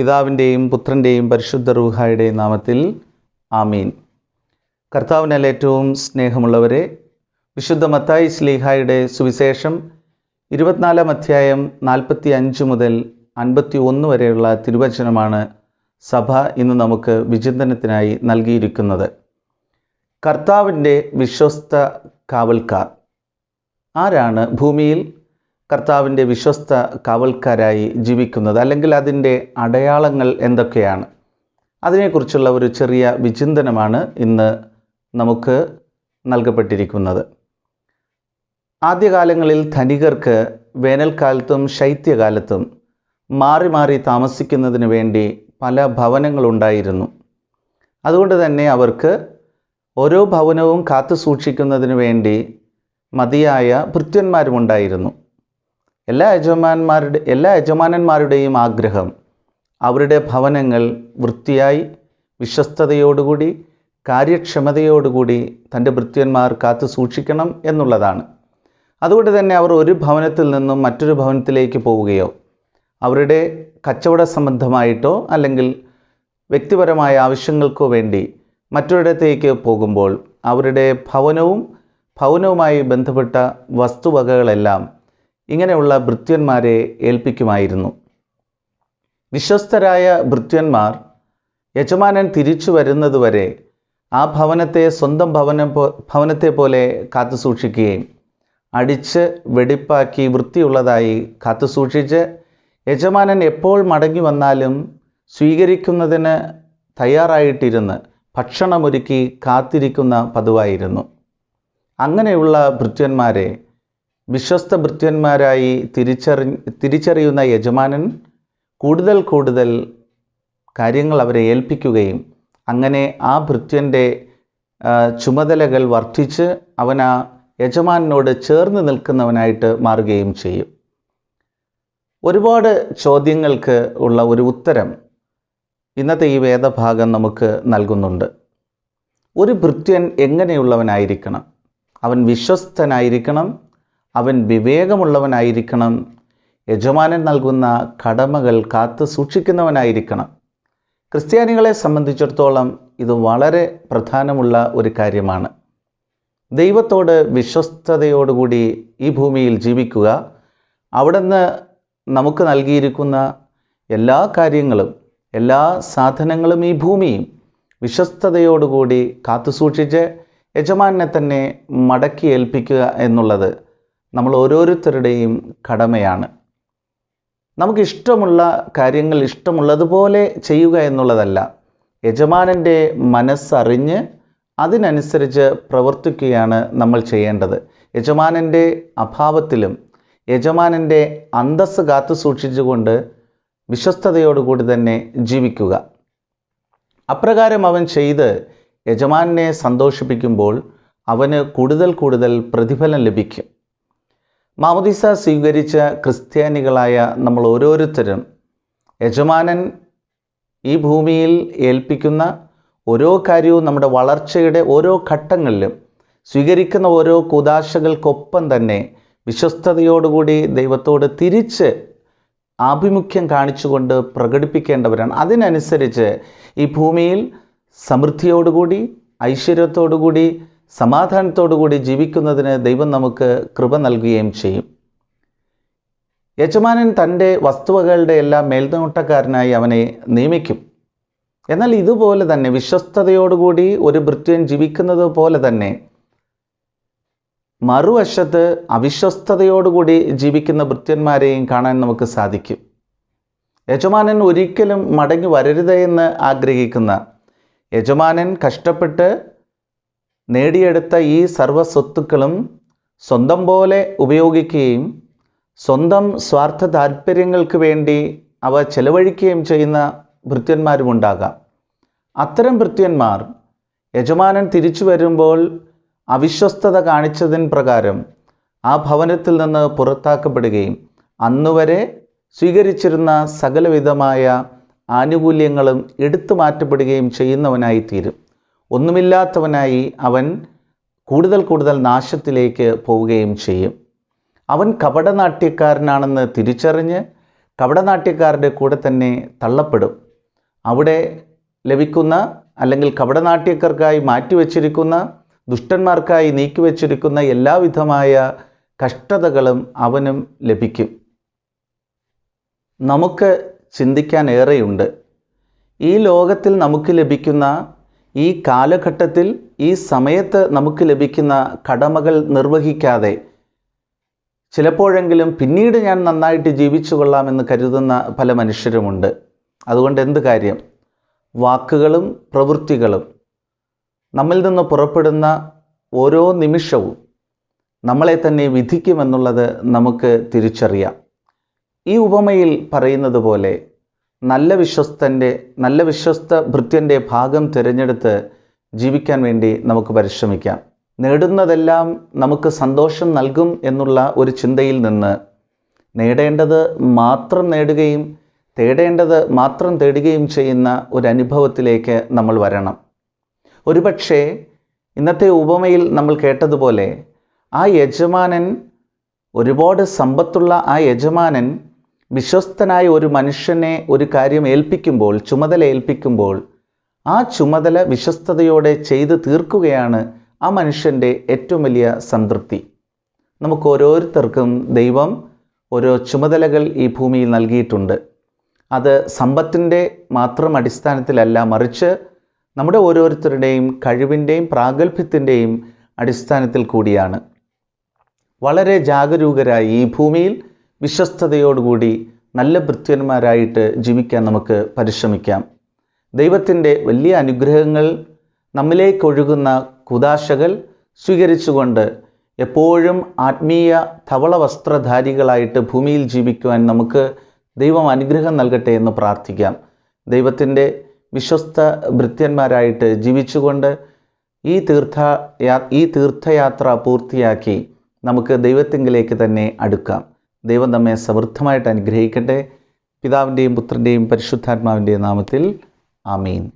പിതാവിന്റെയും പുത്രന്റെയും പരിശുദ്ധ റൂഹായുടെയും നാമത്തിൽ ആമീൻ. കർത്താവിനാൽ ഏറ്റവും സ്നേഹമുള്ളവരെ വിശുദ്ധ മത്തായി സ്ലീഹായുടെ സുവിശേഷം ഇരുപത്തിനാലാം അധ്യായം നാൽപ്പത്തി അഞ്ച് മുതൽ അൻപത്തി ഒന്ന് വരെയുള്ള തിരുവചനമാണ് സഭ ഇന്ന് നമുക്ക് വിചിന്തനത്തിനായി നൽകിയിരിക്കുന്നത്. കർത്താവിന്റെ വിശ്വസ്ത കാവൽക്കാർ ആരാണ് ഭൂമിയിൽ? കർത്താവിന്റെ വിശ്വസ്ത കാവൽക്കാരായി ജീവിക്കുന്നത് അല്ലെങ്കിൽ അതിന്റെ അടയാളങ്ങൾ എന്തൊക്കെയാണ്? അതിനെക്കുറിച്ചുള്ള ഒരു ചെറിയ വിചിന്തനമാണ് ഇന്ന് നമുക്ക് നൽകപ്പെട്ടിരിക്കുന്നത്. ആദ്യകാലങ്ങളിൽ ധനികർക്ക് വേനൽക്കാലത്തും ശൈത്യകാലത്തും മാറി മാറി താമസിക്കുന്നതിന് വേണ്ടി പല ഭവനങ്ങളുണ്ടായിരുന്നു. അതുകൊണ്ട് തന്നെ അവർക്ക് ഓരോ ഭവനവും കാത്തു സൂക്ഷിക്കുന്നതിന് വേണ്ടി മതിയായ ഭൃത്യന്മാരുമുണ്ടായിരുന്നു. എല്ലാ യജമാന്മാരുടെ എല്ലാ യജമാനന്മാരുടെയും ആഗ്രഹം അവരുടെ ഭവനങ്ങൾ വൃത്തിയായി വിശ്വസ്തയോടുകൂടി കാര്യക്ഷമതയോടുകൂടി തന്റെ ഭൃത്യന്മാർ കാത്തു സൂക്ഷിക്കണം എന്നുള്ളതാണ്. അതുകൊണ്ട് തന്നെ അവർ ഒരു ഭവനത്തിൽ നിന്നും മറ്റൊരു ഭവനത്തിലേക്ക് പോവുകയോ അവരുടെ കച്ചവട സംബന്ധമായിട്ടോ അല്ലെങ്കിൽ വ്യക്തിപരമായ ആവശ്യങ്ങൾക്കോ വേണ്ടി മറ്റൊരിടത്തേക്ക് പോകുമ്പോൾ അവരുടെ ഭവനവും ഭവനവുമായി ബന്ധപ്പെട്ട വസ്തുവകകളെല്ലാം ഇങ്ങനെയുള്ള ഭൃത്യന്മാരെ ഏൽപ്പിക്കുമായിരുന്നു. വിശ്വസ്തരായ ഭൃത്യന്മാർ യജമാനൻ തിരിച്ചു വരുന്നതുവരെ ആ ഭവനത്തെ സ്വന്തം ഭവനം ഭവനത്തെ പോലെ കാത്തു സൂക്ഷിക്കുകയും അടിച്ച് വെടിപ്പാക്കി വൃത്തിയുള്ളതായി കാത്തു സൂക്ഷിച്ച് യജമാനൻ എപ്പോൾ മടങ്ങി വന്നാലും സ്വീകരിക്കുന്നതിന് തയ്യാറായിട്ടിരുന്ന് ഭക്ഷണമൊരുക്കി കാത്തിരിക്കുന്ന പതിവായിരുന്നു. അങ്ങനെയുള്ള ഭൃത്യന്മാരെ വിശ്വസ്ത ഭൃത്യന്മാരായി തിരിച്ചറി തിരിച്ചറിയുന്ന യജമാനൻ കൂടുതൽ കൂടുതൽ കാര്യങ്ങൾ അവരെ ഏൽപ്പിക്കുകയും അങ്ങനെ ആ ഭൃത്യന്റെ ചുമതലകൾ വർദ്ധിച്ച് അവൻ ആ യജമാനോട് ചേർന്ന് നിൽക്കുന്നവനായിട്ട് മാറുകയും ചെയ്യും. ഒരുപാട് ചോദ്യങ്ങൾക്ക് ഉള്ള ഒരു ഉത്തരം ഇന്നത്തെ ഈ വേദഭാഗം നമുക്ക് നൽകുന്നുണ്ട്. ഒരു ഭൃത്യൻ എങ്ങനെയുള്ളവനായിരിക്കണം? അവൻ വിശ്വസ്തനായിരിക്കണം അവൻ വിവേകമുള്ളവനായിരിക്കണം. യജമാനൻ നൽകുന്ന കടമകൾ കാത്തു സൂക്ഷിക്കുന്നവനായിരിക്കണം. ക്രിസ്ത്യാനികളെ സംബന്ധിച്ചിടത്തോളം ഇത് വളരെ പ്രധാനമുള്ള ഒരു കാര്യമാണ്. ദൈവത്തോട് വിശ്വസ്തയോടുകൂടി ഈ ഭൂമിയിൽ ജീവിക്കുക അവിടുന്ന് നമുക്ക് നൽകിയിരിക്കുന്ന എല്ലാ കാര്യങ്ങളും എല്ലാ സാധനങ്ങളും ഈ ഭൂമിയും വിശ്വസ്തയോടുകൂടി കാത്തുസൂക്ഷിച്ച് യജമാനെ തന്നെ മടക്കി ഏൽപ്പിക്കുക എന്നുള്ളത് നമ്മൾ ഓരോരുത്തരുടെയും കടമയാണ്. നമുക്കിഷ്ടമുള്ള കാര്യങ്ങൾ ഇഷ്ടമുള്ളതുപോലെ ചെയ്യുക എന്നുള്ളതല്ല. യജമാനന്റെ മനസ്സറിഞ്ഞ് അതിനനുസരിച്ച് പ്രവർത്തിക്കുകയാണ് നമ്മൾ ചെയ്യേണ്ടത്. യജമാനന്റെ അഭാവത്തിലും യജമാനന്റെ അന്തസ് കാത്തു സൂക്ഷിച്ചുകൊണ്ട് വിശ്വസ്തയോടുകൂടി തന്നെ ജീവിക്കുക. അപ്രകാരം അവൻ ചെയ്ത് യജമാനെ സന്തോഷിപ്പിക്കുമ്പോൾ അവന് കൂടുതൽ കൂടുതൽ പ്രതിഫലം ലഭിക്കും. മാമോദിസ സ്വീകരിച്ച ക്രിസ്ത്യാനികളായ നമ്മൾ ഓരോരുത്തരും യജമാനൻ ഈ ഭൂമിയിൽ ഏൽപ്പിക്കുന്ന ഓരോ കാര്യവും നമ്മുടെ വളർച്ചയുടെ ഓരോ ഘട്ടങ്ങളിലും സ്വീകരിക്കുന്ന ഓരോ കുതാശകൾക്കൊപ്പം തന്നെ വിശ്വസ്തയോടുകൂടി ദൈവത്തോട് തിരിച്ച് ആഭിമുഖ്യം കാണിച്ചുകൊണ്ട് പ്രകടിപ്പിക്കേണ്ടവരാണ്. അതിനനുസരിച്ച് ഈ ഭൂമിയിൽ സമൃദ്ധിയോടുകൂടി ഐശ്വര്യത്തോടുകൂടി സമാധാനത്തോടുകൂടി ജീവിക്കുന്നതിന് ദൈവം നമുക്ക് കൃപ നൽകുകയും ചെയ്യും. യജമാനൻ തന്റെ വസ്തുവകളുടെ എല്ലാം മേൽനോട്ടക്കാരനായി അവനെ നിയമിക്കും. എന്നാൽ ഇതുപോലെ തന്നെ വിശ്വസ്തയോടുകൂടി ഒരു ഭൃത്യൻ ജീവിക്കുന്നത് പോലെ തന്നെ മറുവശത്ത് അവിശ്വസ്തയോടുകൂടി ജീവിക്കുന്ന ഭൃത്യന്മാരെയും കാണാൻ നമുക്ക് സാധിക്കും. യജമാനൻ ഒരിക്കലും മടങ്ങി വരരുത് എന്ന് ആഗ്രഹിക്കുന്ന യജമാനൻ കഷ്ടപ്പെട്ട് നേടിയെടുത്ത ഈ സർവസ്വത്തുക്കളും സ്വന്തം പോലെ ഉപയോഗിക്കുകയും സ്വന്തം സ്വാർത്ഥ താല്പര്യങ്ങൾക്ക് വേണ്ടി അവ ചെലവഴിക്കുകയും ചെയ്യുന്ന ഭൃത്യന്മാരുമുണ്ടാകാം. അത്തരം ഭൃത്യന്മാർ യജമാനൻ തിരിച്ചു വരുമ്പോൾ അവിശ്വസ്തത കാണിച്ചതിന് പ്രകാരം ആ ഭവനത്തിൽ നിന്ന് പുറത്താക്കപ്പെടുകയും അന്നുവരെ സ്വീകരിച്ചിരുന്ന സകലവിധമായ ആനുകൂല്യങ്ങളും എടുത്തു മാറ്റപ്പെടുകയും ചെയ്യുന്നവനായി തീരും ഒന്നുമില്ലാത്തവനായി അവൻ കൂടുതൽ കൂടുതൽ നാശത്തിലേക്ക് പോവുകയും ചെയ്യും. അവൻ കപടനാട്യക്കാരനാണെന്ന് തിരിച്ചറിഞ്ഞ് കപടനാട്യക്കാരുടെ കൂടെ തന്നെ തള്ളപ്പെടും. അവിടെ ലഭിക്കുന്ന അല്ലെങ്കിൽ കപടനാട്യക്കാർക്കായി മാറ്റിവെച്ചിരിക്കുന്ന ദുഷ്ടന്മാർക്കായി നീക്കിവെച്ചിരിക്കുന്ന എല്ലാവിധമായ കഷ്ടതകളും അവനും ലഭിക്കും. നമുക്ക് ചിന്തിക്കാൻ ഏറെയുണ്ട്. ഈ ലോകത്തിൽ നമുക്ക് ലഭിക്കുന്ന ഈ കാലഘട്ടത്തിൽ ഈ സമയത്ത് നമുക്ക് ലഭിക്കുന്ന കടമകൾ നിർവഹിക്കാതെ ചിലപ്പോഴെങ്കിലും പിന്നീട് ഞാൻ നന്നായിട്ട് ജീവിച്ചു കൊള്ളാമെന്ന് കരുതുന്ന പല മനുഷ്യരുമുണ്ട്. അതുകൊണ്ട് എന്ത് കാര്യം? വാക്കുകളും പ്രവൃത്തികളും നമ്മിൽ നിന്ന് പുറപ്പെടുന്ന ഓരോ നിമിഷവും നമ്മളെ തന്നെ വിധിക്കുമെന്നുള്ളത് നമുക്ക് തിരിച്ചറിയാം. ഈ ഉപമയിൽ പറയുന്നത് പോലെ നല്ല വിശ്വസ്തന്റെ നല്ല വിശ്വസ്ത ഭൃത്യന്റെ ഭാഗം തിരഞ്ഞെടുത്ത് ജീവിക്കാൻ വേണ്ടി നമുക്ക് പരിശ്രമിക്കാം. നേടുന്നതെല്ലാം നമുക്ക് സന്തോഷം നൽകും എന്നുള്ള ഒരു ചിന്തയിൽ നിന്ന് നേടേണ്ടത് മാത്രം നേടുകയും തേടേണ്ടത് മാത്രം തേടുകയും ചെയ്യുന്ന ഒരു അനുഭവത്തിലേക്ക് നമ്മൾ വരണം. ഒരുപക്ഷെ ഇന്നത്തെ ഉപമയിൽ നമ്മൾ കേട്ടതുപോലെ ആ യജമാനൻ ഒരുപാട് സമ്പത്തുള്ള ആ യജമാനൻ വിശ്വസ്തനായ ഒരു മനുഷ്യനെ ഒരു കാര്യം ഏൽപ്പിക്കുമ്പോൾ ചുമതല ഏൽപ്പിക്കുമ്പോൾ ആ ചുമതല വിശ്വസ്തയോടെ ചെയ്തു തീർക്കുകയാണ് ആ മനുഷ്യന്റെ ഏറ്റവും വലിയ സംതൃപ്തി. നമുക്ക് ഓരോരുത്തർക്കും ദൈവം ഓരോ ചുമതലകൾ ഈ ഭൂമിയിൽ നൽകിയിട്ടുണ്ട്. അത് സമ്പത്തിന്റെ മാത്രം അടിസ്ഥാനത്തിലല്ല മറിച്ച് നമ്മുടെ ഓരോരുത്തരുടെയും കഴിവിന്റെയും പ്രാഗൽഭ്യത്തിന്റെയും അടിസ്ഥാനത്തിൽ കൂടിയാണ്. വളരെ ജാഗരൂകരായി ഈ ഭൂമിയിൽ വിശ്വസ്തയോടുകൂടി നല്ല ഭൃത്യന്മാരായിട്ട് ജീവിക്കാൻ നമുക്ക് പരിശ്രമിക്കാം. ദൈവത്തിന്റെ വലിയ അനുഗ്രഹങ്ങൾ നമ്മിലേക്കൊഴുകുന്ന കുതാശകൾ സ്വീകരിച്ചുകൊണ്ട് എപ്പോഴും ആത്മീയ ധവള വസ്ത്രധാരികളായിട്ട് ഭൂമിയിൽ ജീവിക്കുവാൻ നമുക്ക് ദൈവം അനുഗ്രഹം നൽകട്ടെ എന്ന് പ്രാർത്ഥിക്കാം. ദൈവത്തിന്റെ വിശ്വസ്ത ഭൃത്യന്മാരായിട്ട് ജീവിച്ചുകൊണ്ട് ഈ തീർത്ഥ ഈ തീർത്ഥയാത്ര പൂർത്തിയാക്കി നമുക്ക് ദൈവത്തിങ്കിലേക്ക് തന്നെ അടുക്കാം. ദൈവം നമ്മെ സമൃദ്ധമായിട്ട് അനുഗ്രഹിക്കട്ടെ. പിതാവിന്റെയും പുത്രന്റെയും പരിശുദ്ധാത്മാവിന്റെയും നാമത്തിൽ ആമീൻ.